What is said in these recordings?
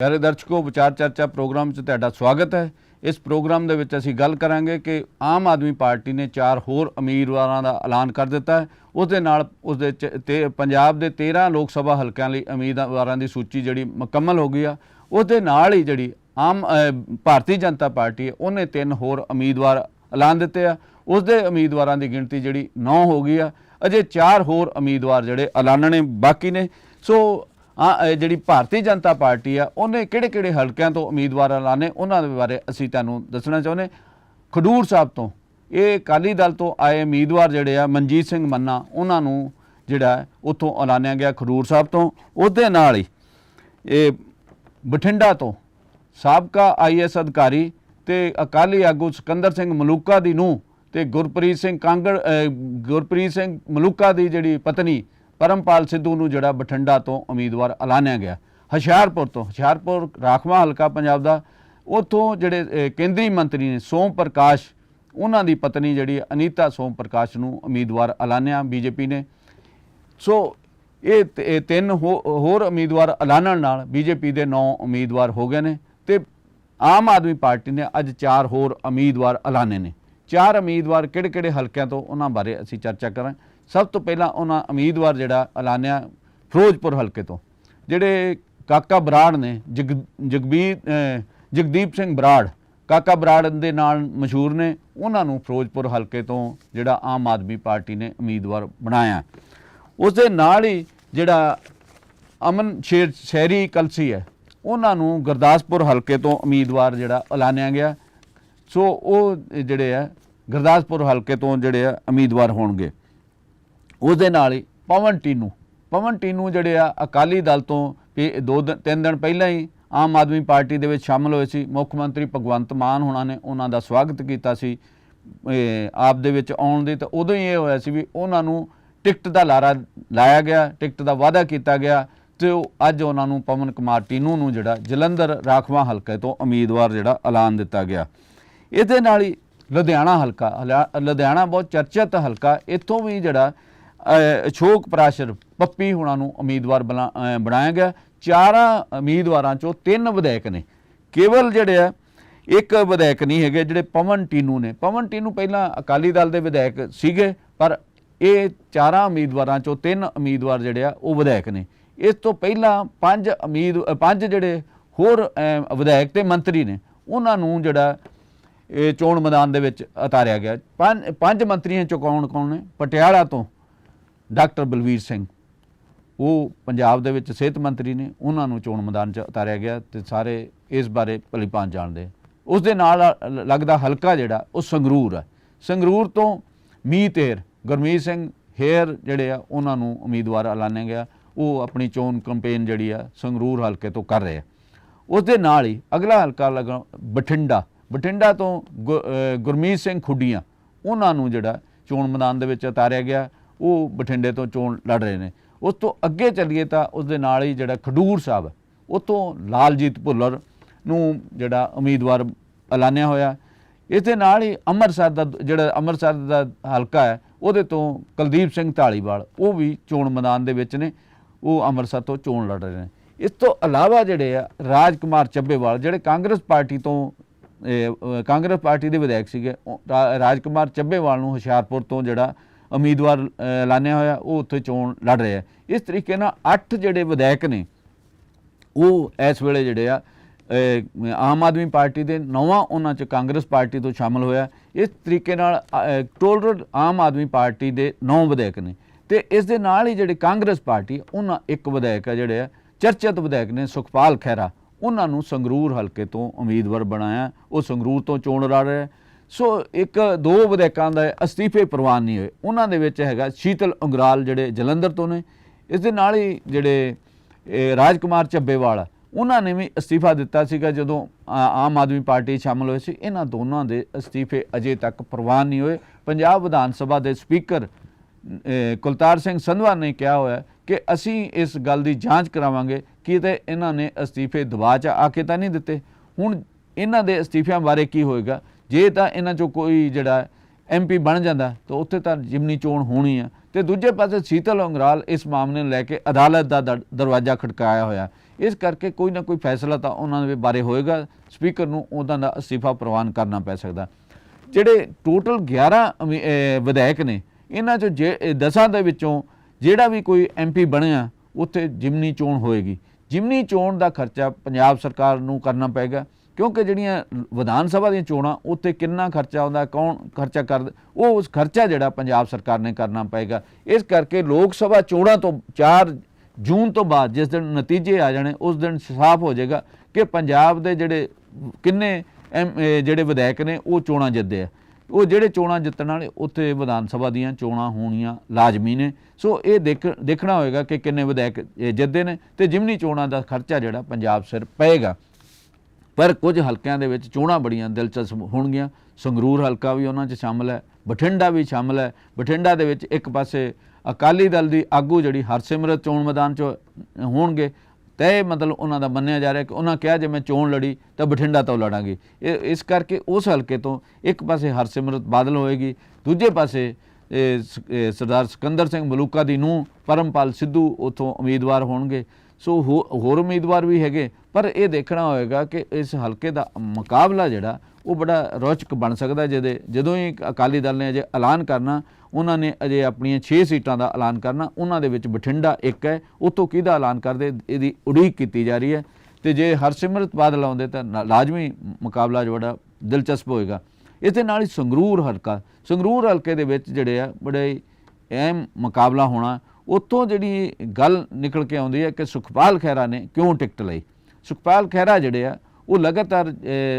ਪਿਆਰੇ ਦਰਸ਼ਕੋ, ਵਿਚਾਰ ਚਰਚਾ ਪ੍ਰੋਗਰਾਮ 'ਚ ਤੁਹਾਡਾ ਸਵਾਗਤ ਹੈ। ਇਸ ਪ੍ਰੋਗਰਾਮ ਦੇ ਵਿੱਚ ਅਸੀਂ ਗੱਲ ਕਰਾਂਗੇ ਕਿ ਆਮ ਆਦਮੀ ਪਾਰਟੀ ਨੇ ਚਾਰ ਹੋਰ ਉਮੀਦਵਾਰਾਂ ਦਾ ਐਲਾਨ ਕਰ ਦਿੱਤਾ ਹੈ। ਉਸ ਦੇ ਨਾਲ ਉਸ ਦੇ 'ਚ, ਤੇ ਪੰਜਾਬ ਦੇ 13 ਲੋਕ ਸਭਾ ਹਲਕਿਆਂ ਲਈ ਉਮੀਦਵਾਰਾਂ ਦੀ ਸੂਚੀ ਜਿਹੜੀ ਮੁਕੰਮਲ ਹੋ ਗਈ ਆ। ਉਸ ਦੇ ਨਾਲ ਹੀ ਜਿਹੜੀ ਆਮ ਭਾਰਤੀ ਜਨਤਾ ਪਾਰਟੀ ਹੈ, ਉਹਨੇ ਤਿੰਨ ਹੋਰ ਉਮੀਦਵਾਰ ਐਲਾਨ ਦਿੱਤੇ ਆ। ਉਸ ਦੇ ਉਮੀਦਵਾਰਾਂ ਦੀ ਗਿਣਤੀ ਜਿਹੜੀ 9 ਹੋ ਗਈ ਆ। ਅਜੇ ਚਾਰ ਹੋਰ ਉਮੀਦਵਾਰ ਜਿਹੜੇ ਐਲਾਨਣੇ ਬਾਕੀ ਨੇ। ਸੋ ਆ ਇਹ ਜਿਹੜੀ ਭਾਰਤੀ ਜਨਤਾ ਪਾਰਟੀ ਆ, ਉਹਨੇ ਕਿਹੜੇ ਕਿਹੜੇ ਹਲਕਿਆਂ ਤੋਂ ਉਮੀਦਵਾਰ ਐਲਾਨੇ ਉਹਨਾਂ ਦੇ ਬਾਰੇ ਅਸੀਂ ਤੁਹਾਨੂੰ ਦੱਸਣਾ ਚਾਹੁੰਦੇ ਖਡੂਰ ਸਾਹਿਬ ਤੋਂ, ਇਹ ਅਕਾਲੀ ਦਲ ਤੋਂ ਆਏ ਉਮੀਦਵਾਰ ਜਿਹੜੇ ਆ, ਮਨਜੀਤ ਸਿੰਘ ਮੰਨਾ, ਉਹਨਾਂ ਨੂੰ ਜਿਹੜਾ ਉੱਥੋਂ ਐਲਾਨਿਆ ਗਿਆ ਖਡੂਰ ਸਾਹਿਬ ਤੋਂ। ਉਹਦੇ ਨਾਲ ਹੀ, ਇਹ ਬਠਿੰਡਾ ਤੋਂ ਸਾਬਕਾ ਆਈਐਸ ਅਧਿਕਾਰੀ ਤੇ ਅਕਾਲੀ ਆਗੂ ਸਿਕੰਦਰ ਸਿੰਘ ਮਲੂਕਾ ਦੀ ਨੂੰ ਤੇ ਗੁਰਪ੍ਰੀਤ ਸਿੰਘ ਕਾਂਗੜ ਗੁਰਪ੍ਰੀਤ ਸਿੰਘ ਮਲੂਕਾ ਦੀ ਜਿਹੜੀ ਪਤਨੀ ਪਰਮਪਾਲ ਸਿੱਧੂ ਨੂੰ ਜਿਹੜਾ ਬਠਿੰਡਾ ਤੋਂ ਉਮੀਦਵਾਰ ਐਲਾਨਿਆ ਗਿਆ। ਹੁਸ਼ਿਆਰਪੁਰ ਤੋਂ, ਹੁਸ਼ਿਆਰਪੁਰ, ਰਾਖਵਾਂ ਹਲਕਾ ਪੰਜਾਬ ਦਾ। ਉੱਥੋਂ ਜਿਹੜੇ ਕੇਂਦਰੀ ਮੰਤਰੀ ਨੇ ਸੋਮ ਪ੍ਰਕਾਸ਼, ਉਹਨਾਂ ਦੀ ਪਤਨੀ ਜਿਹੜੀ ਅਨੀਤਾ ਸੋਮ ਪ੍ਰਕਾਸ਼ ਨੂੰ ਉਮੀਦਵਾਰ ਐਲਾਨਿਆ ਬੀਜੇਪੀ ਨੇ। ਸੋ, ਇਹ ਤਿੰਨ ਹੋ- ਹੋਰ ਉਮੀਦਵਾਰ ਐਲਾਨਣ ਨਾਲ ਬੀਜੇਪੀ ਦੇ 9 ਉਮੀਦਵਾਰ ਹੋ ਗਏ ਨੇ ਤੇ ਆਮ ਆਦਮੀ ਪਾਰਟੀ ਨੇ ਅੱਜ ਚਾਰ ਹੋਰ ਉਮੀਦਵਾਰ ਐਲਾਨੇ ਨੇ। ਚਾਰ ਉਮੀਦਵਾਰ ਕਿਹੜੇ-ਕਿਹੜੇ ਹਲਕਿਆਂ ਤੋਂ, ਉਹਨਾਂ ਬਾਰੇ ਅਸੀਂ ਚਰਚਾ ਕਰਾਂ ਸਭ ਤੋਂ ਪਹਿਲਾਂ ਉਹਨਾਂ ਉਮੀਦਵਾਰ ਜਿਹੜਾ ਐਲਾਨਿਆ ਫਿਰੋਜ਼ਪੁਰ ਹਲਕੇ ਤੋਂ, ਜਿਹੜੇ ਕਾਕਾ ਬਰਾੜ ਨੇ, ਜਗ, ਜਗਬੀਰ ਜਗਦੀਪ ਸਿੰਘ ਬਰਾੜ, ਕਾਕਾ ਬਰਾੜ ਦੇ ਨਾਲ ਮਸ਼ਹੂਰ ਨੇ, ਉਹਨਾਂ ਨੂੰ ਫਿਰੋਜ਼ਪੁਰ ਹਲਕੇ ਤੋਂ ਜਿਹੜਾ ਆਮ ਆਦਮੀ ਪਾਰਟੀ ਨੇ ਉਮੀਦਵਾਰ ਬਣਾਇਆ। ਉਸ ਦੇ ਨਾਲ ਹੀ ਜਿਹੜਾ ਅਮਨ ਸ਼ੇਰ, ਸ਼ਹਿਰੀ ਕਲਸੀ ਹੈ, ਉਹਨਾਂ ਨੂੰ ਗੁਰਦਾਸਪੁਰ ਹਲਕੇ ਤੋਂ ਉਮੀਦਵਾਰ ਜਿਹੜਾ ਐਲਾਨਿਆ ਗਿਆ। ਸੋ ਉਹ ਜਿਹੜੇ ਆ ਗੁਰਦਾਸਪੁਰ ਹਲਕੇ ਤੋਂ ਜਿਹੜੇ ਆ ਉਮੀਦਵਾਰ ਹੋਣਗੇ। ਉਸ ਦੇ ਨਾਲ ਹੀ ਪਵਨ ਟੀਨੂ। ਪਵਨ ਟੀਨੂ ਜਿਹੜੇ ਆ, ਅਕਾਲੀ ਦਲ ਤੋਂ ਵੀ ਦੋ ਦਿਨ- ਤਿੰਨ ਦਿਨ ਪਹਿਲਾਂ ਹੀ ਆਮ ਆਦਮੀ ਪਾਰਟੀ ਦੇ ਵਿੱਚ ਸ਼ਾਮਲ ਹੋਏ ਸੀ। ਮੁੱਖ ਮੰਤਰੀ ਭਗਵੰਤ ਮਾਨ ਹੋਣਾ ਨੇ ਉਹਨਾਂ ਦਾ ਸਵਾਗਤ ਕੀਤਾ ਸੀ। ਆਪ ਦੇ ਵਿੱਚ ਆਉਣ ਦੇ ਤਾਂ ਉਦੋਂ ਹੀ ਇਹ ਹੋਇਆ ਸੀ ਵੀ ਉਹਨਾਂ ਨੂੰ ਟਿਕਟ ਦਾ ਲਾਰਾ ਲਾਇਆ ਗਿਆ, ਟਿਕਟ ਦਾ ਵਾਅਦਾ ਕੀਤਾ ਗਿਆ ਤੇ ਉਹ ਅੱਜ ਉਹਨਾਂ ਨੂੰ ਪਵਨ ਕੁਮਾਰ ਟੀਨੂ ਨੂੰ ਜਿਹੜਾ ਜਲੰਧਰ ਰਾਖਵਾਂ ਹਲਕੇ ਤੋਂ ਉਮੀਦਵਾਰ ਜਿਹੜਾ ਐਲਾਨ ਦਿੱਤਾ ਗਿਆ। ਇਹਦੇ ਨਾਲ ਹੀ ਲੁਧਿਆਣਾ ਹਲਕਾ ਹਲਾ- ਲੁਧਿਆਣਾ ਬਹੁਤ ਚਰਚਿਤ ਹਲਕਾ, ਇੱਥੋਂ ਵੀ ਜਿਹੜਾ ਅਸ਼ੋਕ ਪਰਾਸ਼ਰ ਪੱਪੀ ਹੁਣਾਂ ਨੂੰ ਉਮੀਦਵਾਰ ਬਣਾ- ਬਣਾਇਆ ਗਿਆ। ਚਾਰਾਂ ਉਮੀਦਵਾਰਾਂ ਚੋਂ ਤਿੰਨ ਵਿਧਾਇਕ ਨੇ। ਕੇਵਲ ਜਿਹੜੇ ਆ, ਇੱਕ ਵਿਧਾਇਕ ਨਹੀਂ ਹੈਗੇ, ਜਿਹੜੇ ਪਵਨ ਟੀਨੂ ਨੇ। ਪਵਨ ਟੀਨੂ ਪਹਿਲਾਂ ਅਕਾਲੀ ਦਲ ਦੇ ਵਿਧਾਇਕ ਸੀਗੇ, ਪਰ ਇਹ ਚਾਰਾਂ ਉਮੀਦਵਾਰਾਂ ਚੋਂ ਤਿੰਨ ਉਮੀਦਵਾਰ ਜਿਹੜੇ ਆ, ਉਹ ਵਿਧਾਇਕ ਨੇ। ਇਸ ਤੋਂ ਪਹਿਲਾਂ ਪੰਜ ਉਮੀਦ, ਪੰਜ ਜਿਹੜੇ ਹੋਰ ਵਿਧਾਇਕ ਤੇ ਮੰਤਰੀ ਨੇ, ਉਹਨਾਂ ਨੂੰ ਜਿਹੜਾ, ਇਹ ਚੋਣ ਮੈਦਾਨ ਦੇ ਵਿੱਚ ਉਤਾਰਿਆ ਗਿਆ। ਪੰਜ ਪੰਜ ਮੰਤਰੀਆਂ ਚੋਂ ਕੌਣ ਕੌਣ ਨੇ? ਪਟਿਆਲਾ ਤੋਂ ਡਾਕਟਰ ਬਲਵੀਰ ਸਿੰਘ। ਉਹ ਪੰਜਾਬ ਦੇ ਵਿੱਚ ਸਿਹਤ ਮੰਤਰੀ ਨੇ, ਉਹਨਾਂ ਨੂੰ ਚੋਣ ਮੈਦਾਨ 'ਚ ਉਤਾਰਿਆ ਗਿਆ ਤੇ ਸਾਰੇ ਇਸ ਬਾਰੇ ਭਲੀ ਜਾਣਦੇ ਉਸ ਦੇ ਨਾਲ ਲੱਗਦਾ ਹਲਕਾ ਜਿਹੜਾ, ਉਹ ਸੰਗਰੂਰ ਹੈ ਸੰਗਰੂਰ ਤੋਂ ਮੀਂਹ ਹੇਰ ਗੁਰਮੀਤ ਸਿੰਘ ਹੇਰ ਜਿਹੜੇ ਆ, ਉਹਨਾਂ ਨੂੰ ਉਮੀਦਵਾਰ ਐਲਾਨਿਆ ਗਿਆ। ਉਹ ਆਪਣੀ ਚੋਣ ਕੈਂਪੇਨ ਜਿਹੜੀ ਆ, ਸੰਗਰੂਰ ਹਲਕੇ ਤੋਂ ਕਰ ਰਹੇ ਆ। ਉਸ ਦੇ ਨਾਲ ਹੀ ਅਗਲਾ ਹਲਕਾ ਲਗਾ ਬਠਿੰਡਾ। ਬਠਿੰਡਾ ਤੋਂ ਗੁ- ਗੁਰਮੀਤ ਸਿੰਘ ਖੁੱਡੀਆਂ, ਉਹਨਾਂ ਨੂੰ ਜਿਹੜਾ ਚੋਣ ਮੈਦਾਨ ਦੇ ਵਿੱਚ ਉਤਾਰਿਆ ਗਿਆ। ਉਹ ਬਠਿੰਡੇ ਤੋਂ ਚੋਣ ਲੜ ਰਹੇ ਨੇ। ਉਸ ਤੋਂ ਅੱਗੇ ਚੱਲੀਏ ਤਾਂ ਉਸ ਦੇ ਨਾਲ ਹੀ ਜਿਹੜਾ ਖਡੂਰ ਸਾਹਿਬ ਹੈ, ਉੱਥੋਂ ਲਾਲਜੀਤ ਭੁੱਲਰ ਨੂੰ ਜਿਹੜਾ ਉਮੀਦਵਾਰ ਐਲਾਨਿਆ ਹੋਇਆ। ਇਸ ਦੇ ਨਾਲ ਹੀ ਅੰਮ੍ਰਿਤਸਰ ਦਾ ਜਿਹੜਾ ਅੰਮ੍ਰਿਤਸਰ ਦਾ ਹਲਕਾ ਹੈ ਉਹਦੇ ਤੋਂ ਕੁਲਦੀਪ ਸਿੰਘ ਢਾਲੀਵਾਲ ਉਹ ਵੀ ਚੋਣ ਮੈਦਾਨ ਦੇ ਵਿੱਚ ਨੇ। ਉਹ ਅੰਮ੍ਰਿਤਸਰ ਤੋਂ ਚੋਣ ਲੜ ਰਹੇ ਨੇ। ਇਸ ਤੋਂ ਇਲਾਵਾ ਜਿਹੜੇ ਆ ਰਾਜਕੁਮਾਰ ਚੱਬੇਵਾਲ ਜਿਹੜੇ ਕਾਂਗਰਸ ਪਾਰਟੀ ਤੋਂ ਕਾਂਗਰਸ ਪਾਰਟੀ ਦੇ ਵਿਧਾਇਕ ਸੀਗੇ ਉਹ ਰਾ- ਰਾਜਕੁਮਾਰ ਚੱਬੇਵਾਲ ਨੂੰ ਹੁਸ਼ਿਆਰਪੁਰ ਤੋਂ ਜਿਹੜਾ ਉਮੀਦਵਾਰ ਅਹ, ਐਲਾਨਿਆ ਹੋਇਆ ਉਹ ਉੱਥੇ ਚੋਣ ਲੜ ਰਿਹਾ ਇਸ ਤਰੀਕੇ ਨਾਲ ਅੱਠ ਜਿਹੜੇ ਵਿਧਾਇਕ ਨੇ ਉਹ ਇਸ ਵੇਲੇ ਜਿਹੜੇ ਆ ਆਮ ਆਦਮੀ ਪਾਰਟੀ ਦੇ ਨੌਵਾਂ ਉਹਨਾਂ ਚ ਕਾਂਗਰਸ ਪਾਰਟੀ ਤੋਂ ਸ਼ਾਮਲ ਹੋਇਆ। ਇਸ ਤਰੀਕੇ ਨਾਲ ਟੋਲ ਰੋਡ ਆਮ ਆਦਮੀ ਪਾਰਟੀ ਦੇ ਨੌ ਵਿਧਾਇਕ ਨੇ। ਤੇ ਇਸ ਦੇ ਨਾਲ ਹੀ ਜਿਹੜੇ ਕਾਂਗਰਸ ਪਾਰਟੀ ਉਹਨਾਂ ਇੱਕ ਵਿਧਾਇਕ ਆ ਜਿਹੜੇ ਆ ਚਰਚਿਤ ਵਿਧਾਇਕ ਨੇ ਸੁਖਪਾਲ ਖਹਿਰਾ। ਉਹਨਾਂ ਨੂੰ ਸੰਗਰੂਰ ਹਲਕੇ ਤੋਂ ਉਮੀਦਵਾਰ ਬਣਾਇਆ। ਉਹ ਸੰਗਰੂਰ ਤੋਂ ਚੋਣ ਲੜ ਰਿਹਾ। ਸੋ ਇੱਕ ਦੋ ਵਿਧਾਇਕਾਂ ਦਾ ਅਸਤੀਫੇ ਪ੍ਰਵਾਨ ਨਹੀਂ ਹੋਏ। ਉਹਨਾਂ ਦੇ ਵਿੱਚ ਹੈਗਾ ਸ਼ੀਤਲ ਉਂਗਰਾਲ ਜਿਹੜੇ ਜਲੰਧਰ ਤੋਂ ਨੇ, ਇਸ ਦੇ ਨਾਲ ਹੀ ਜਿਹੜੇ, ਇਹ ਰਾਜਕੁਮਾਰ ਚੱਬੇਵਾਲ ਉਹਨਾਂ ਨੇ ਵੀ ਅਸਤੀਫਾ ਦਿੱਤਾ ਸੀਗਾ ਜਦੋਂ ਆ- ਆਮ ਆਦਮੀ ਪਾਰਟੀ 'ਚ ਸ਼ਾਮਲ ਹੋਏ ਸੀ। ਇਹਨਾਂ ਦੋਨਾਂ ਦੇ ਅਸਤੀਫੇ ਅਜੇ ਤੱਕ ਪ੍ਰਵਾਨ ਨਹੀਂ ਹੋਏ। ਪੰਜਾਬ ਵਿਧਾਨ ਸਭਾ ਦੇ ਸਪੀਕਰ ਕੁਲਤਾਰ ਸਿੰਘ ਸੰਧਵਾ ਨੇ ਕਿਹਾ ਹੋਇਆ ਕਿ ਅਸੀਂ ਇਸ ਗੱਲ ਦੀ ਜਾਂਚ ਕਰਾਵਾਂਗੇ, ਕਿ ਤੇ ਇਹਨਾਂ ਨੇ ਅਸਤੀਫੇ ਦਬਾਅ 'ਚ ਆ ਕੇ ਤਾਂ ਨਹੀਂ ਦਿੱਤੇ। ਹੁਣ ਇਹਨਾਂ ਦੇ ਅਸਤੀਫਿਆਂ ਬਾਰੇ ਕੀ ਹੋਏਗਾ? ਜੇ ਤਾਂ ਇਹਨਾਂ 'ਚੋਂ ਕੋਈ ਜਿਹੜਾ ਐਮਪੀ ਬਣ ਜਾਂਦਾ, ਤਾਂ ਉੱਥੇ ਤਾਂ ਜਿਮਨੀ ਚੋਣ ਹੋਣੀ ਆ। ਤੇ ਦੂਜੇ ਪਾਸੇ ਸੀਤਲ ਅੰਗਰਾਲ ਇਸ ਮਾਮਲੇ ਨੂੰ ਲੈ ਕੇ ਅਦਾਲਤ ਦਾ ਦਰ- ਦਰਵਾਜ਼ਾ ਖੜਕਾਇਆ ਹੋਇਆ। ਇਸ ਕਰਕੇ ਕੋਈ ਨਾ ਕੋਈ ਫੈਸਲਾ ਤਾਂ ਉਹਨਾਂ ਦੇ ਬਾਰੇ ਹੋਏਗਾ। ਸਪੀਕਰ ਨੂੰ ਉਹਨਾਂ ਦਾ ਅਸਤੀਫਾ ਪ੍ਰਵਾਨ ਕਰਨਾ ਪੈ ਸਕਦਾ। ਜਿਹੜੇ ਟੋਟਲ 11 ਵਿਧਾਇਕ ਨੇ, ਇਹਨਾਂ ਚੋਂ ਜੇ ਦਸਾਂ ਦੇ ਵਿੱਚੋਂ ਜਿਹੜਾ ਵੀ ਕੋਈ ਐਮਪੀ ਬਣਿਆ, ਉੱਥੇ ਜਿਮਨੀ ਚੋਣ ਹੋਏਗੀ। ਜਿਮਨੀ ਚੋਣ ਦਾ ਖਰਚਾ ਪੰਜਾਬ ਸਰਕਾਰ ਨੂੰ ਕਰਨਾ ਪਏਗਾ। ਕਿਉਂਕਿ ਜਿਹੜੀਆਂ ਵਿਧਾਨ ਸਭਾ ਦੀਆਂ ਚੋਣਾਂ, ਉੱਥੇ ਕਿੰਨਾ ਖਰਚਾ ਆਉਂਦਾ, ਕੌਣ ਖਰਚਾ ਕਰ, ਉਹ ਉਸ ਖਰਚਾ ਜਿਹੜਾ ਪੰਜਾਬ ਸਰਕਾਰ ਨੇ ਕਰਨਾ ਪਏਗਾ। ਇਸ ਕਰਕੇ ਲੋਕ ਸਭਾ ਚੋਣਾਂ ਤੋਂ 4 ਜੂਨ ਤੋਂ ਬਾਅਦ ਜਿਸ ਦਿਨ ਨਤੀਜੇ ਆ ਜਾਣੇ, ਉਸ ਦਿਨ ਸਾਫ਼ ਹੋ ਜਾਏਗਾ ਕਿ ਪੰਜਾਬ ਦੇ ਜਿਹੜੇ ਕਿੰਨੇ ਐਮ- ਜਿਹੜੇ ਵਿਧਾਇਕ ਨੇ, ਉਹ ਚੋਣਾਂ ਜਿੱਤਦੇ ਆ। ਉਹ ਜਿਹੜੇ ਚੋਣਾਂ ਜਿੱਤਣ ਵਾਲੇ, ਉੱਥੇ ਵਿਧਾਨ ਸਭਾ ਦੀਆਂ ਚੋਣਾਂ ਹੋਣੀਆਂ ਲਾਜ਼ਮੀ ਨੇ। ਸੋ ਇਹ ਦੇਖ, ਦੇਖਣਾ ਹੋਏਗਾ ਕਿ ਕਿੰਨੇ ਵਿਧਾਇਕ ਇਹ ਜਿੱਤਦੇ ਨੇ ਤੇ ਜਿਮਨੀ ਚੋਣਾਂ ਦਾ ਖਰਚਾ ਜਿਹੜਾ ਪੰਜਾਬ ਸਿਰ ਪਏਗਾ। ਪਰ ਕੁਝ ਹਲਕਿਆਂ ਦੇ ਵਿੱਚ ਚੋਣਾਂ ਬੜੀਆਂ ਦਿਲਚਸਪ ਹੋਣਗੀਆਂ। ਸੰਗਰੂਰ ਹਲਕਾ ਵੀ ਉਹਨਾਂ 'ਚ ਸ਼ਾਮਲ ਹੈ, ਬਠਿੰਡਾ ਵੀ ਸ਼ਾਮਲ ਹੈ। ਬਠਿੰਡਾ ਦੇ ਵਿੱਚ ਇੱਕ ਪਾਸੇ ਅਕਾਲੀ ਦਲ ਦੀ ਆਗੂ ਜਿਹੜੀ ਹਰਸਿਮਰਤ ਚੋਣ ਮੈਦਾਨ 'ਚ ਹੋਣਗੇ। ਤੈ ਮਤਲਬ ਉਹਨਾਂ ਦਾ ਮੰਨਿਆ ਜਾ ਰਿਹਾ ਕਿ ਉਹਨਾਂ ਕਿਹਾ ਜੇ ਮੈਂ ਚੋਣ ਲੜੀ ਤਾਂ ਬਠਿੰਡਾ ਤੋਂ ਲੜਾਂਗੀ। ਇਹ ਇਸ ਕਰਕੇ ਉਸ ਹਲਕੇ ਤੋਂ ਇੱਕ ਪਾਸੇ ਹਰਸਿਮਰਤ ਬਾਦਲ ਹੋਏਗੀ, ਦੂਜੇ ਪਾਸੇ ਸਰਦਾਰ ਸਿਕੰਦਰ ਸਿੰਘ ਮਲੂਕਾ ਦੀ ਨੂੰ ਪਰਮਪਾਲ ਸਿੱਧੂ ਉਥੋਂ ਉਮੀਦਵਾਰ ਹੋਣਗੇ। ਸੋ ਹੋ- ਹੋਰ ਉਮੀਦਵਾਰ ਵੀ ਹੈਗੇ, ਪਰ ਇਹ ਦੇਖਣਾ ਹੋਏਗਾ ਕਿ ਇਸ ਹਲਕੇ ਦਾ ਮੁਕਾਬਲਾ ਜਿਹੜਾ, ਉਹ ਬੜਾ ਰੌਚਕ ਬਣ ਸਕਦਾ ਜਿਹਦੇ, ਜਦੋਂ ਹੀ ਅਕਾਲੀ ਦਲ ਨੇ ਅਜੇ ਐਲਾਨ ਕਰਨਾ, ਉਹਨਾਂ ਨੇ ਅਜੇ ਆਪਣੀਆਂ 6 ਸੀਟਾਂ ਦਾ ਐਲਾਨ ਕਰਨਾ, ਉਹਨਾਂ ਦੇ ਵਿੱਚ ਬਠਿੰਡਾ ਇੱਕ ਹੈ ਉਤੋਂ ਕਿਹਦਾ ਐਲਾਨ ਕਰਦੇ, ਇਹਦੀ ਉਡੀਕ ਕੀਤੀ ਜਾ ਰਹੀ ਹੈ। ਤੇ ਜੇ ਹਰਸਿਮਰਤ ਬਾਦਲ ਆਉਂਦੇ ਤਾਂ ਲਾਜ਼ਮੀ ਮੁਕਾਬਲਾ ਜਿਹੜਾ ਦਿਲਚਸਪ ਹੋਏਗਾ। ਇਸ ਦੇ ਨਾਲ ਹੀ ਸੰਗਰੂਰ ਹਲਕਾ, ਸੰਗਰੂਰ ਹਲਕੇ ਦੇ ਵਿੱਚ ਜਿਹੜੇ ਆ, ਬੜੇ ਅਹਿਮ ਮੁਕਾਬਲਾ ਹੋਣਾ ਉੱਥੋਂ ਜਿਹੜੀ ਗੱਲ ਨਿਕਲ ਕੇ ਆਉਂਦੀ ਹੈ ਕਿ ਸੁਖਪਾਲ ਖਹਿਰਾ ਨੇ ਕਿਉਂ ਟਿਕਟ ਲਈ? ਸੁਖਪਾਲ ਖਹਿਰਾ ਜਿਹੜੇ ਆ, ਉਹ ਲਗਾਤਾਰ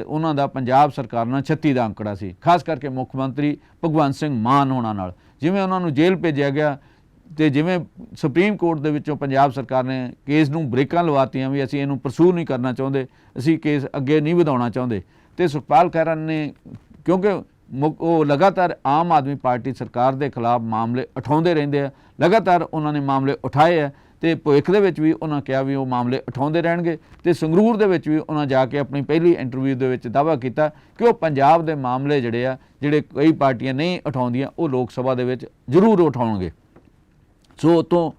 ਉਹਨਾਂ ਦਾ ਪੰਜਾਬ ਸਰਕਾਰ ਨਾਲ 36 ਦਾ ਅੰਕੜਾ ਸੀ, ਖਾਸ ਕਰਕੇ ਮੁੱਖ ਮੰਤਰੀ ਭਗਵੰਤ ਸਿੰਘ ਮਾਨ ਹੋਣਾ ਨਾਲ। ਜਿਵੇਂ ਉਹਨਾਂ ਨੂੰ ਜੇਲ੍ਹ ਭੇਜਿਆ ਗਿਆ ਤੇ ਜਿਵੇਂ ਸੁਪਰੀਮ ਕੋਰਟ ਦੇ ਵਿੱਚੋਂ ਪੰਜਾਬ ਸਰਕਾਰ ਨੇ ਕੇਸ ਨੂੰ ਬ੍ਰੇਕਾਂ ਲਵਾਤੀਆਂ ਵੀ ਅਸੀਂ ਇਹਨੂੰ ਪਰਸੂ ਨਹੀਂ ਕਰਨਾ ਚਾਹੁੰਦੇ, ਅਸੀਂ ਕੇਸ ਅੱਗੇ ਨਹੀਂ ਵਧਾਉਣਾ ਚਾਹੁੰਦੇ। ਤੇ ਸੁਖਪਾਲ ਖਹਿਰਾ ਨੇ ਕਿਉਂਕਿ ਉਹ ਲਗਾਤਾਰ ਆਮ ਆਦਮੀ ਪਾਰਟੀ ਸਰਕਾਰ ਦੇ ਖਿਲਾਫ ਮਾਮਲੇ ਉਠਾਉਂਦੇ ਰਹਿੰਦੇ ਆ। ਲਗਾਤਾਰ ਉਹਨਾਂ ਨੇ ਮਾਮਲੇ ਉਠਾਏ ਆ ਤੇ ਭਵਿੱਖ ਦੇ ਵਿੱਚ ਵੀ ਉਹਨਾਂ ਕਿਹਾ ਵੀ ਉਹ ਮਾਮਲੇ ਉਠਾਉਂਦੇ ਰਹਿਣਗੇ ਤੇ ਸੰਗਰੂਰ ਦੇ ਵਿੱਚ ਵੀ ਉਹਨਾਂ ਜਾ ਕੇ ਆਪਣੀ ਪਹਿਲੀ ਇੰਟਰਵਿਊ ਦੇ ਵਿੱਚ ਦਾਅਵਾ ਕੀਤਾ ਕਿ ਉਹ ਪੰਜਾਬ ਦੇ ਮਾਮਲੇ ਜਿਹੜੇ ਆ, ਜਿਹੜੇ ਕਈ ਪਾਰਟੀਆਂ ਨਹੀਂ ਉਠਾਉਂਦੀਆਂ, ਉਹ ਲੋਕ ਸਭਾ ਦੇ ਵਿੱਚ ਜ਼ਰੂਰ ਉਠਾਉਣਗੇ। ਸੋ ਉਤੋਂ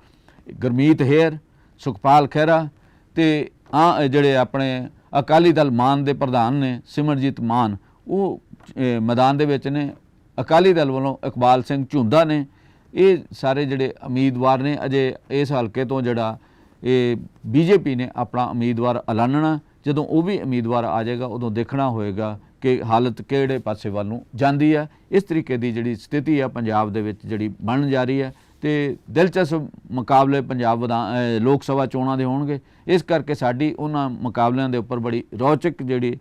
ਗੁਰਮੀਤ ਹੇਰ ਸੁਖਪਾਲ ਖਹਿਰਾ ਤੇ ਆ ਜਿਹੜੇ ਆਪਣੇ ਅਕਾਲੀ ਦਲ ਮਾਨ ਦੇ ਪ੍ਰਧਾਨ ਨੇ ਸਿਮਰਜੀਤ ਮਾਨ, ਉਹ ਮੈਦਾਨ ਦੇ ਵਿੱਚ ਨੇ, ਅਕਾਲੀ ਦਲ ਵੱਲੋਂ ਇਕਬਾਲ ਸਿੰਘ ਝੁੰਦਾ ਨੇ। ਇਹ ਸਾਰੇ ਜਿਹੜੇ ਉਮੀਦਵਾਰ ਨੇ, ਅਜੇ ਇਸ ਹਲਕੇ ਤੋਂ ਜਿਹੜਾ ਇਹ ਬੀਜੇਪੀ ਨੇ ਆਪਣਾ ਉਮੀਦਵਾਰ ਐਲਾਨਣਾ, ਜਦੋਂ ਉਹ ਵੀ ਉਮੀਦਵਾਰ ਆ ਜਾਏਗਾ, ਉਦੋਂ ਦੇਖਣਾ ਹੋਏਗਾ ਕਿ ਹਾਲਤ ਕਿਹੜੇ ਪਾਸੇ ਵੱਲ ਨੂੰ ਜਾਂਦੀ ਹੈ। ਇਸ ਤਰੀਕੇ ਦੀ ਜਿਹੜੀ ਸਥਿਤੀ ਆ ਪੰਜਾਬ ਦੇ ਵਿੱਚ ਜਿਹੜੀ ਬਣ ਜਾ ਰਹੀ ਹੈ ਤੇ ਦਿਲਚਸਪ ਮੁਕਾਬਲੇ ਪੰਜਾਬ ਵਿਧਾਨ ਲੋਕ ਸਭਾ ਚੋਣਾਂ ਦੇ ਹੋਣਗੇ। ਇਸ ਕਰਕੇ ਸਾਡੀ ਉਹਨਾਂ ਮੁਕਾਬਲਿਆਂ ਦੇ ਉੱਪਰ ਬੜੀ ਰੌਚਕ ਜਿਹੜੀ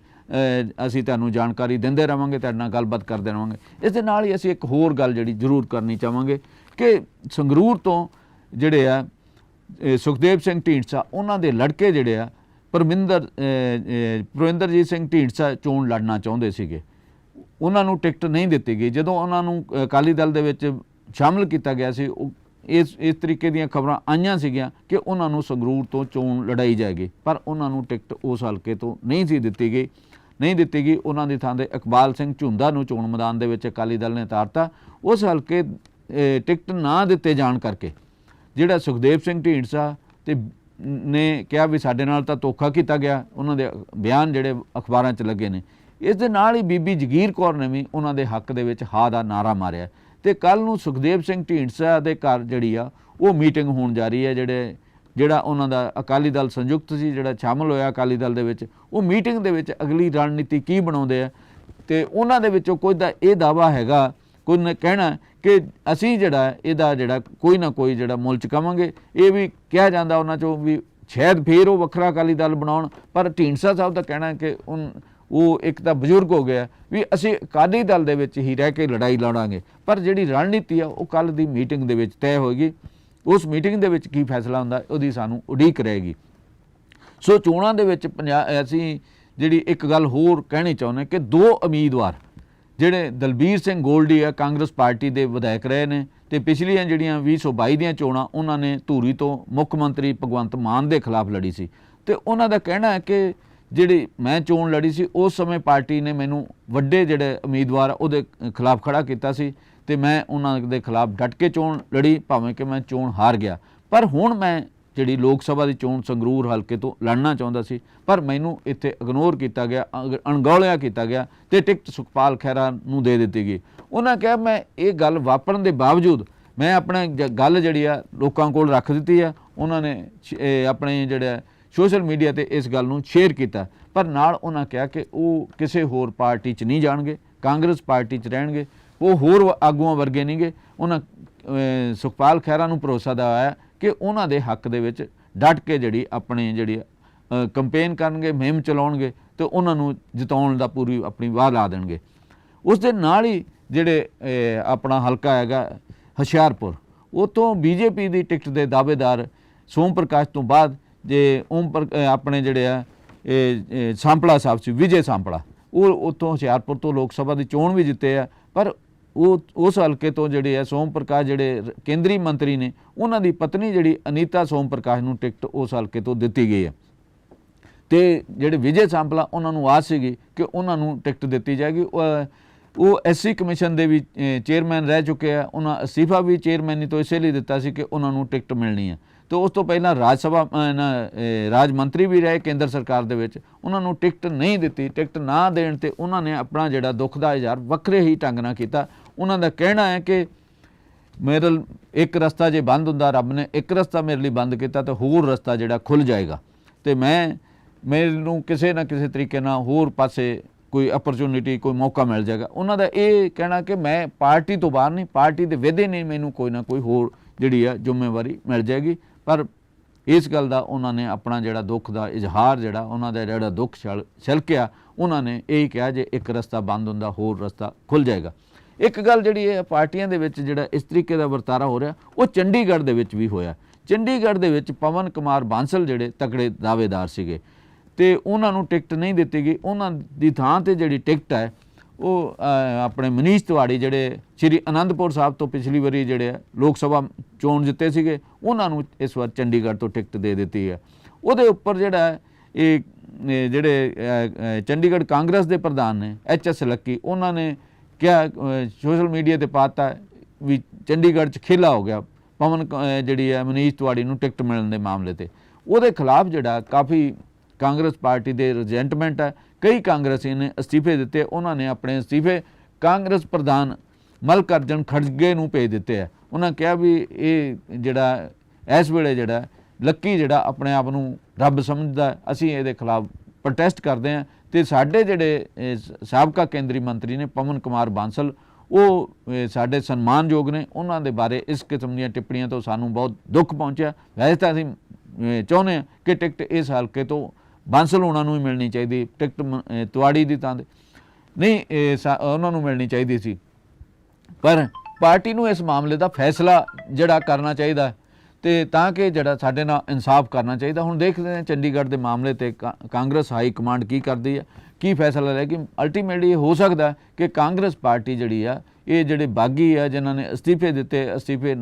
ਅਸੀਂ ਤੁਹਾਨੂੰ ਜਾਣਕਾਰੀ ਦਿੰਦੇ ਰਵਾਂਗੇ ਤੁਹਾਡੇ ਨਾਲ ਗੱਲਬਾਤ ਕਰਦੇ ਰਵਾਂਗੇ। ਇਸ ਦੇ ਨਾਲ ਹੀ ਅਸੀਂ ਇੱਕ ਹੋਰ ਗੱਲ ਜਿਹੜੀ ਜ਼ਰੂਰ ਕਰਨੀ ਚਾਹਾਂਗੇ ਕਿ ਸੰਗਰੂਰ ਤੋਂ ਜਿਹੜੇ ਆ ਸੁਖਦੇਵ ਸਿੰਘ ਢੀਂਡਸਾ ਉਹਨਾਂ ਦੇ ਲੜਕੇ ਜਿਹੜੇ ਆ ਪਰਮਿੰਦਰ ਅਹ, ਪ੍ਰਵਿੰਦਰਜੀਤ ਸਿੰਘ ਢੀਂਡਸਾ ਚੋਣ ਲੜਨਾ ਚਾਹੁੰਦੇ ਸੀਗੇ। ਉਹਨਾਂ ਨੂੰ ਟਿਕਟ ਨਹੀਂ ਦਿੱਤੀ ਗਈ। ਜਦੋਂ ਉਹਨਾਂ ਨੂੰ ਅਕਾਲੀ ਦਲ ਦੇ ਵਿੱਚ ਸ਼ਾਮਲ ਕੀਤਾ ਗਿਆ ਸੀ ਉਹ ਇਸ ਇਸ ਤਰੀਕੇ ਦੀਆਂ ਖਬਰਾਂ ਆਈਆਂ ਸੀਗੀਆਂ ਕਿ ਉਹਨਾਂ ਨੂੰ ਸੰਗਰੂਰ ਤੋਂ ਚੋਣ ਲੜਾਈ ਜਾਏਗੀ। ਪਰ ਉਹਨਾਂ ਨੂੰ ਟਿਕਟ ਉਸ ਹਲਕੇ ਤੋਂ ਨਹੀਂ ਸੀ ਦਿੱਤੀ ਗਈ। ਨਹੀਂ ਦਿੱਤੀ ਗਈ। ਉਹਨਾਂ ਦੀ ਥਾਂ ਤੇ ਇਕਬਾਲ ਸਿੰਘ ਝੁੰਦਾ ਨੂੰ ਚੋਣ ਮੈਦਾਨ ਦੇ ਵਿੱਚ ਅਕਾਲੀ ਦਲ ਨੇ ਉਤਾਰਤਾ। ਉਸ ਹਲਕੇ ਟਿਕਟ ਨਾ ਦਿੱਤੇ ਜਾਣ ਕਰਕੇ, ਜਿਹੜਾ ਸੁਖਦੇਵ ਸਿੰਘ ਢੀਂਡਸਾ ਤੇ ਨੇ ਕਿਹਾ ਵੀ ਸਾਡੇ ਨਾਲ ਤਾਂ ਧੋਖਾ ਕੀਤਾ ਗਿਆ, ਉਹਨਾਂ ਦੇ ਬਿਆਨ ਜਿਹੜੇ ਅਖਬਾਰਾਂ 'ਚ ਲੱਗੇ ਨੇ। ਇਸ ਦੇ ਨਾਲ ਹੀ ਬੀਬੀ ਜਗੀਰ ਕੌਰ ਨੇ ਵੀ ਉਹਨਾਂ ਦੇ ਹੱਕ ਦੇ ਵਿੱਚ ਹਾ ਦਾ ਨਾਰਾ ਮਾਰਿਆ। ਤੇ ਕੱਲ ਨੂੰ ਸੁਖਦੇਵ ਸਿੰਘ ਢੀਂਡਸਾ ਦੇ ਘਰ ਜਿਹੜੀ ਆ, ਉਹ ਮੀਟਿੰਗ ਹੋਣ ਜਾ ਰਹੀ ਹੈ, ਜਿਹੜੇ ਜਿਹੜਾ ਉਹਨਾਂ ਦਾ ਅਕਾਲੀ ਦਲ ਸੰਯੁਕਤ ਸੀ, ਜਿਹੜਾ ਸ਼ਾਮਲ ਹੋਇਆ ਅਕਾਲੀ ਦਲ ਦੇ ਵਿੱਚ, ਉਹ ਮੀਟਿੰਗ ਦੇ ਵਿੱਚ ਅਗਲੀ ਰਣਨੀਤੀ ਕੀ ਬਣਾਉਂਦੇ ਆ? ਤੇ ਉਹਨਾਂ ਦੇ ਵਿੱਚੋਂ ਕੋਈ ਦਾ ਇਹ ਦਾਵਾ ਹੈਗਾ, ਕੋਈ ਨੇ ਕਹਿਣਾ ਕਿ ਅਸੀਂ ਜਿਹੜਾ, ਇਹਦਾ ਜਿਹੜਾ ਕੋਈ ਨਾ ਕੋਈ ਜਿਹੜਾ ਮੁੱਲ ਚੁਕਾਵਾਂਗੇ। ਇਹ ਵੀ ਕਿਹਾ ਜਾਂਦਾ ਉਹਨਾਂ ਚੋਂ ਵੀ ਸ਼ਾਇਦ ਫੇਰ ਉਹ ਵੱਖਰਾ ਅਕਾਲੀ ਦਲ ਬਣਾਉਣ, ਪਰ ਢੀਂਡਸਾ ਸਾਹਿਬ ਦਾ ਕਹਿਣਾ ਕਿ ਉਹ ਇੱਕ ਤਾਂ ਬਜ਼ੁਰਗ ਹੋ ਗਿਆ ਵੀ ਅਸੀਂ ਅਕਾਲੀ ਦਲ ਦੇ ਵਿੱਚ ਹੀ ਰਹਿ ਕੇ ਲੜਾਈ ਲੜਾਂਗੇ। ਪਰ ਜਿਹੜੀ ਰਣਨੀਤੀ ਆ, ਉਹ ਕੱਲ ਦੀ ਮੀਟਿੰਗ ਦੇ ਵਿੱਚ ਤੈਅ ਹੋਏਗੀ। ਉਸ ਮੀਟਿੰਗ ਦੇ ਵਿੱਚ ਕੀ ਫੈਸਲਾ ਹੁੰਦਾ ਉਹਦੀ ਸਾਨੂੰ ਉਡੀਕ ਰਹੇਗੀ। ਸੋ ਚੋਣਾਂ ਦੇ ਵਿੱਚ ਪੰਜਾ ਅਸੀਂ ਜਿਹੜੀ ਇੱਕ ਗੱਲ ਹੋਰ ਕਹਿਣੀ ਚਾਹੁੰਦੇ ਕਿ ਦੋ ਉਮੀਦਵਾਰ ਜਿਹੜੇ ਦਲਬੀਰ ਸਿੰਘ ਗੋਲਡੀ ਆ, ਕਾਂਗਰਸ ਪਾਰਟੀ ਦੇ ਵਿਧਾਇਕ ਰਹੇ ਨੇ ਤੇ ਪਿਛਲੀਆਂ ਜਿਹੜੀਆਂ 2022 ਦੀਆਂ ਚੋਣਾਂ ਉਹਨਾਂ ਨੇ ਧੂਰੀ ਤੋਂ ਮੁੱਖ ਮੰਤਰੀ ਭਗਵੰਤ ਮਾਨ ਦੇ ਖਿਲਾਫ ਲੜੀ ਸੀ। ਤੇ ਉਹਨਾਂ ਦਾ ਕਹਿਣਾ ਹੈ ਕਿ ਜਿਹੜੀ ਮੈਂ ਚੋਣ ਲੜੀ ਸੀ, ਉਸ ਸਮੇਂ ਪਾਰਟੀ ਨੇ ਮੈਨੂੰ ਵੱਡੇ ਜਿਹੜੇ ਉਮੀਦਵਾਰ ਉਹਦੇ ਖਿਲਾਫ ਖੜਾ ਕੀਤਾ ਸੀ। ਤੇ ਮੈਂ ਉਹਨਾਂ ਦੇ ਖਿਲਾਫ ਡਟ ਕੇ ਚੋਣ ਲੜੀ, ਭਾਵੇਂ ਕਿ ਮੈਂ ਚੋਣ ਹਾਰ ਗਿਆ। ਪਰ ਹੁਣ ਮੈਂ ਜਿਹੜੀ ਲੋਕ ਸਭਾ ਦੀ ਚੋਣ ਸੰਗਰੂਰ ਹਲਕੇ ਤੋਂ ਲੜਨਾ ਚਾਹੁੰਦਾ ਸੀ, ਪਰ ਮੈਨੂੰ ਇੱਥੇ ਇਗਨੋਰ ਕੀਤਾ ਗਿਆ ਅਣਗੌਲਿਆ ਕੀਤਾ ਗਿਆ ਤੇ ਟਿਕਟ ਸੁਖਪਾਲ ਖਹਿਰਾ ਨੂੰ ਦੇ ਦਿੱਤੀ ਗਈ। ਉਹਨਾਂ ਕਿਹਾ, ਮੈਂ ਇਹ ਗੱਲ ਵਾਪਰਨ ਦੇ ਬਾਵਜੂਦ ਮੈਂ ਆਪਣਾ ਜ- ਗੱਲ ਜਿਹੜੀ ਆ ਲੋਕਾਂ ਕੋਲ ਰੱਖ ਦਿੱਤੀ ਆ। ਉਹਨਾਂ ਨੇ ਆਪਣੇ ਜਿਹੜਾ ਸੋਸ਼ਲ ਮੀਡੀਆ ਤੇ ਇਸ ਗੱਲ ਨੂੰ ਸ਼ੇਅਰ ਕੀਤਾ। ਪਰ ਨਾਲ ਉਹਨਾਂ ਕਿਹਾ ਕਿ ਉਹ ਕਿਸੇ ਹੋਰ ਪਾਰਟੀ 'ਚ ਨਹੀਂ ਜਾਣਗੇ, ਕਾਂਗਰਸ ਪਾਰਟੀ 'ਚ ਰਹਿਣਗੇ। ਉਹ ਹੋਰ ਵ- ਆਗੂਆਂ ਵਰਗੇ ਨਹੀਂਗੇ। ਉਹਨਾਂ ਸੁਖਪਾਲ ਖਹਿਰਾ ਨੂੰ ਭਰੋਸਾ ਦਵਾਇਆ ਕਿ ਉਹਨਾਂ ਦੇ ਹੱਕ ਦੇ ਵਿੱਚ ਡਟ ਕੇ ਜਿਹੜੀ ਆਪਣੀ ਜਿਹੜੀ ਕੰਪੇਨ ਕਰਨਗੇ, ਮੁਹਿੰਮ ਚਲਾਉਣਗੇ ਤੇ ਉਹਨਾਂ ਨੂੰ ਜਿਤਾਉਣ ਦਾ ਪੂਰੀ ਆਪਣੀ ਵਾਹ ਲਾ ਦੇਣਗੇ। ਉਸ ਦੇ ਨਾਲ ਹੀ ਜਿਹੜੇ ਆਪਣਾ ਹਲਕਾ ਹੈਗਾ ਹੁਸ਼ਿਆਰਪੁਰ ਉਤੋਂ ਬੀਜੇਪੀ ਦੀ ਟਿਕਟ ਦੇ ਦਾਅਵੇਦਾਰ ਸੋਮ ਪ੍ਰਕਾਸ਼ ਤੋਂ ਬਾਅਦ ਜੇ ਓਮ ਪਰ- ਆਪਣੇ ਜਿਹੜੇ ਆ, ਇਹ ਸਾਂਪਲਾ ਸਾਹਿਬ ਸੀ, ਵਿਜੇ ਸਾਂਪਲਾ, ਉਹ ਉਤੋਂ ਹੁਸ਼ਿਆਰਪੁਰ ਤੋਂ ਲੋਕ ਸਭਾ ਦੀ ਚੋਣ ਵੀ ਜਿੱਤੇ ਆ। ਪਰ ਉਹ, ਉਸ ਹਲਕੇ ਤੋਂ ਜਿਹੜੇ ਆ ਸੋਮ ਪ੍ਰਕਾਸ਼, ਜਿਹੜੇ ਕੇਂਦਰੀ ਮੰਤਰੀ ਨੇ, ਉਹਨਾਂ ਦੀ ਪਤਨੀ ਜਿਹੜੀ ਅਨੀਤਾ ਸੋਮ ਪ੍ਰਕਾਸ਼ ਨੂੰ ਟਿਕਟ ਉਸ ਹਲਕੇ ਤੋਂ ਦਿੱਤੀ ਗਈ ਹੈ। ਤੇ ਜਿਹੜੇ ਵਿਜੇ ਸਾਂਪਲਾ, ਉਹਨਾਂ ਨੂੰ ਆਸ ਸੀਗੀ ਕਿ ਉਹਨਾਂ ਨੂੰ ਟਿਕਟ ਦਿੱਤੀ ਜਾਏਗੀ। ਉਹ- ਉਹ ਐਸਸੀ ਕਮਿਸ਼ਨ ਦੇ ਵੀ ਚੇਅਰਮੈਨ ਰਹਿ ਚੁੱਕੇ ਆ। ਉਹਨਾਂ ਅਸਤੀਫਾ ਵੀ ਚੇਅਰਮੈਨੀ ਤੋਂ ਇਸੇ ਲਈ ਦਿੱਤਾ ਸੀ ਕਿ ਉਹਨਾਂ ਨੂੰ ਟਿਕਟ ਮਿਲਣੀ ਹੈ। ਤੇ ਉਸ ਤੋਂ ਪਹਿਲਾਂ ਰਾਜ ਸਭਾ ਰਾਜ ਮੰਤਰੀ ਵੀ ਰਹੇ ਕੇਂਦਰ ਸਰਕਾਰ ਦੇ ਵਿੱਚ। ਉਹਨਾਂ ਨੂੰ ਟਿਕਟ ਨਹੀਂ ਦਿੱਤੀ। ਟਿਕਟ ਨਾ ਦੇਣ ਤੇ ਉਹਨਾਂ ਨੇ ਆਪਣਾ ਜਿਹੜਾ ਦੁੱਖ ਦਾ ਇਜ਼ਹਾਰ ਵੱਖਰੇ ਹੀ ਢੰਗ ਨਾਲ ਕੀਤਾ। ਉਹਨਾਂ ਦਾ ਕਹਿਣਾ ਹੈ ਕਿ ਮੇਰੇ ਇੱਕ ਰਸਤਾ ਜੇ ਬੰਦ ਹੁੰਦਾ, ਰੱਬ ਨੇ ਇੱਕ ਰਸਤਾ ਮੇਰੇ ਲਈ ਬੰਦ ਕੀਤਾ ਤਾਂ ਹੋਰ ਰਸਤਾ ਜਿਹੜਾ ਖੁੱਲ ਜਾਏਗਾ। ਤੇ ਮੈਂ, ਮੈਨੂੰ ਕਿਸੇ ਨਾ ਕਿਸੇ ਤਰੀਕੇ ਨਾਲ ਹੋਰ ਪਾਸੇ ਕੋਈ ਅਪਰਚੂਨਿਟੀ ਕੋਈ ਮੌਕਾ ਮਿਲ ਜਾਏਗਾ। ਉਹਨਾਂ ਦਾ ਇਹ ਕਹਿਣਾ ਕਿ ਮੈਂ ਪਾਰਟੀ ਤੋਂ ਬਾਹਰ ਨਹੀਂ, ਪਾਰਟੀ ਦੇ ਵਿਧੇ ਨਹੀਂ ਮੈਨੂੰ ਕੋਈ ਨਾ ਕੋਈ ਹੋਰ ਜਿਹੜੀ ਆ ਜ਼ਿੰਮੇਵਾਰੀ ਮਿਲ ਜਾਏਗੀ। ਪਰ ਇਸ ਗੱਲ ਦਾ ਉਹਨਾਂ ਨੇ ਆਪਣਾ ਜਿਹੜਾ ਦੁੱਖ ਦਾ ਇਜ਼ਹਾਰ ਜਿਹੜਾ, ਉਹਨਾਂ ਦਾ ਜਿਹੜਾ ਦੁੱਖ ਛਲ, ਛਲਕਿਆ, ਉਹਨਾਂ ਨੇ ਇਹ ਕਿਹਾ ਜੇ ਇੱਕ ਰਸਤਾ ਬੰਦ ਹੁੰਦਾ, ਹੋਰ ਰਸਤਾ ਖੁੱਲ ਜਾਏਗਾ। ਇੱਕ ਗੱਲ ਜਿਹੜੀ ਹੈ ਪਾਰਟੀਆਂ ਦੇ ਵਿੱਚ ਜਿਹੜਾ ਇਸ ਤਰੀਕੇ ਦਾ ਵਰਤਾਰਾ ਹੋ ਰਿਹਾ, ਉਹ ਚੰਡੀਗੜ੍ਹ ਦੇ ਵਿੱਚ ਵੀ ਹੋਇਆ। ਚੰਡੀਗੜ੍ਹ ਦੇ ਵਿੱਚ ਪਵਨ ਕੁਮਾਰ ਬਾਂਸਲ ਜਿਹੜੇ ਤਕੜੇ ਦਾਅਵੇਦਾਰ ਸੀਗੇ, ਤੇ ਉਹਨਾਂ ਨੂੰ ਟਿਕਟ ਨਹੀਂ ਦਿੱਤੀ ਗਈ। ਉਹਨਾਂ ਦੀ ਥਾਂ ਤੇ ਜਿਹੜੀ ਟਿਕਟ ਹੈ ਉਹ ਆਪਣੇ ਮਨੀਸ਼ ਤਿਵਾੜੀ ਜਿਹੜੇ ਸ੍ਰੀ ਅਨੰਦਪੁਰ ਸਾਹਿਬ ਤੋਂ ਪਿਛਲੀ ਵਾਰੀ ਜਿਹੜੇ ਆ, ਲੋਕ ਸਭਾ ਚੋਣ ਜਿੱਤੇ ਸੀਗੇ ਉਹਨਾਂ ਨੂੰ ਇਸ ਵਾਰ ਚੰਡੀਗੜ੍ਹ ਤੋਂ ਟਿਕਟ ਦੇ ਦਿੱਤੀ ਹੈ। ਉਹਦੇ ਉੱਪਰ ਜਿਹੜਾ ਇਹ ਜਿਹੜੇ ਚੰਡੀਗੜ੍ਹ ਕਾਂਗਰਸ ਦੇ ਪ੍ਰਧਾਨ ਨੇ ਐਚ ਐਸ ਲੱਕੀ ਉਹਨਾਂ ਨੇ ਕਿਹਾ ਸੋਸ਼ਲ ਮੀਡੀਆ ਤੇ ਪਾਤਾ ਵੀ ਚੰਡੀਗੜ੍ਹ 'ਚ ਖੇਲਾ ਹੋ ਗਿਆ ਪਵਨ ਜਿਹੜੀ ਹੈ ਮਨੀਸ਼ ਤਿਵਾੜੀ ਨੂੰ ਟਿਕਟ ਮਿਲਣ ਦੇ ਮਾਮਲੇ ਤੇ। ਉਹਦੇ ਖਿਲਾਫ ਜਿਹੜਾ ਕਾਫੀ ਕਾਂਗਰਸ ਪਾਰਟੀ ਦੇ ਰਿਜੈਂਟਮੈਂਟ ਹੈ ਕਈ ਕਾਂਗਰਸੀਆਂ ਨੇ ਅਸਤੀਫੇ ਦਿੱਤੇ, ਉਹਨਾਂ ਨੇ ਆਪਣੇ ਅਸਤੀਫੇ ਕਾਂਗਰਸ ਪ੍ਰਧਾਨ ਮਲਕਰਜਨ ਖੜਗੇ ਨੂੰ ਭੇਜ ਦਿੱਤੇ ਆ। ਉਹਨਾਂ ਕਿਹਾ ਵੀ ਇਹ ਜਿਹੜਾ, ਇਸ ਵੇਲੇ ਜਿਹੜਾ ਲੱਕੀ ਜਿਹੜਾ ਆਪਣੇ ਆਪ ਨੂੰ ਰੱਬ ਸਮਝਦਾ, ਅਸੀਂ ਇਹਦੇ ਖਿਲਾਫ ਪ੍ਰੋਟੈਸਟ ਕਰਦੇ ਹਾਂ ਤੇ ਸਾਡੇ ਜਿਹੜੇ ਸਾਬਕਾ ਕੇਂਦਰੀ ਮੰਤਰੀ ਨੇ ਪਵਨ ਕੁਮਾਰ ਬਾਂਸਲ, ਉਹ ਸਾਡੇ ਸਨਮਾਨਯੋਗ ਨੇ। ਉਹਨਾਂ ਦੇ ਬਾਰੇ ਇਸ ਕਿਸਮ ਦੀਆਂ ਟਿੱਪਣੀਆਂ ਤੋਂ ਸਾਨੂੰ ਬਹੁਤ ਦੁੱਖ ਪਹੁੰਚਿਆ। ਵੈਸੇ ਤਾਂ ਅਸੀਂ ਚਾਹੁੰਦੇ ਹਾਂ ਕਿ ਟਿਕਟ ਇਸ ਹਲਕੇ ਤੋਂ ਬਾਂਸਲ ਉਹਨਾਂ ਨੂੰ ਹੀ ਮਿਲਣੀ ਚਾਹੀਦੀ ਟਿਕਟ ਮ- ਅਹ, ਦੀ ਤਾਂ ਨਹੀਂ ਉਹਨਾਂ ਨੂੰ ਮਿਲਣੀ ਚਾਹੀਦੀ ਸੀ। ਪਰ ਪਾਰਟੀ ਨੂੰ ਇਸ ਮਾਮਲੇ ਦਾ ਫੈਸਲਾ ਜਿਹੜਾ ਕਰਨਾ ਚਾਹੀਦਾ ਹੈ ਤੇ ਤਾਂ ਕਿ ਜਿਹੜਾ ਸਾਡੇ ਨਾਲ ਇਨਸਾਫ ਕਰਨਾ ਚਾਹੀਦਾ। ਹੁਣ ਦੇਖਦੇ ਹਾਂ ਚੰਡੀਗੜ੍ਹ ਦੇ ਮਾਮਲੇ ਤੇ ਕਾ- ਕਾਂਗਰਸ ਹਾਈ ਕਮਾਂਡ ਕੀ ਕਰਦੀ ਹੈ ਕੀ ਫੈਸਲਾ ਲੈ ਲਏਗੀ ਅਲਟੀਮੇਟਲੀ ਹੋ ਸਕਦਾ ਕਿ ਕਾਂਗਰਸ ਪਾਰਟੀ ਜਿਹੜੀ ਆ ਇਹ ਜਿਹੜੇ ਬਾਗੀ ਆ, ਜਿਨ੍ਹਾਂ ਨੇ ਅਸਤੀਫੇ ਦਿੱਤੇ, ਅਸਤੀਫੇ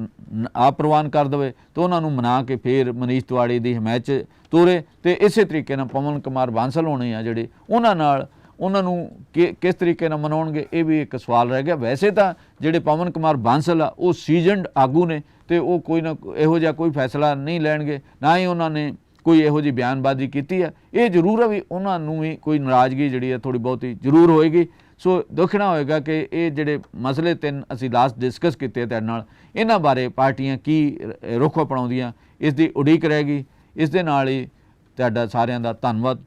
ਆਪ ਪ੍ਰਵਾਨ ਕਰ ਦੇਵੇ, ਤੇ ਉਹਨਾਂ ਨੂੰ ਮਨਾ ਕੇ ਫੇਰ ਮਨੀਸ਼ ਤਿਵਾੜੀ ਦੀ ਹਮਾਇਤ 'ਚ ਤੋਰੇ। ਤੇ ਇਸੇ ਤਰੀਕੇ ਨਾਲ ਪਵਨ ਕੁਮਾਰ ਬਾਂਸਲ ਹੋਣੇ ਆ ਜਿਹੜੇ, ਉਹਨਾਂ ਨਾਲ ਉਹਨਾਂ ਨੂੰ ਕਿ- ਕਿਸ ਤਰੀਕੇ ਨਾਲ ਮਨਾਉਣਗੇ, ਇਹ ਵੀ ਇੱਕ ਸਵਾਲ ਰਹਿ ਗਿਆ। ਵੈਸੇ ਤਾਂ ਜਿਹੜੇ ਪਵਨ ਕੁਮਾਰ ਬਾਂਸਲ ਆ, ਉਹ ਸੀਜ਼ਨਡ ਆਗੂ ਨੇ, ਤੇ ਉਹ ਕੋਈ ਨਾ ਇਹੋ ਜਿਹਾ ਕੋਈ ਫੈਸਲਾ ਨਹੀਂ ਲੈਣਗੇ, ਨਾ ਹੀ ਉਹਨਾਂ ਨੇ ਕੋਈ ਇਹੋ ਜਿਹੀ ਬਿਆਨਬਾਜ਼ੀ ਕੀਤੀ ਹੈ ਇਹ ਜ਼ਰੂਰ ਹੈ ਵੀ ਉਹਨਾਂ ਨੂੰ ਵੀ ਕੋਈ ਨਾਰਾਜ਼ਗੀ ਜਿਹੜੀ ਹੈ ਥੋੜੀ ਬਹੁਤੀ ਜ਼ਰੂਰ ਹੋਏਗੀ। ਸੋ ਦੇਖਣਾ ਹੋਏਗਾ ਕਿ ਇਹ ਜਿਹੜੇ ਮਸਲੇ ਤਿੰਨ ਅਸੀਂ ਲਾਸਟ ਡਿਸਕਸ ਕੀਤੇ ਤੁਹਾਡੇ ਨਾਲ, ਇਹਨਾਂ ਬਾਰੇ ਪਾਰਟੀਆਂ ਕੀ ਰ- ਰੁਖ ਅਪਣਾਉਂਦੀਆਂ, ਇਸ ਦੀ ਉਡੀਕ ਰਹੇਗੀ ਇਸ ਦੇ ਨਾਲ ਹੀ ਤੁਹਾਡਾ ਸਾਰਿਆਂ ਦਾ ਧੰਨਵਾਦ।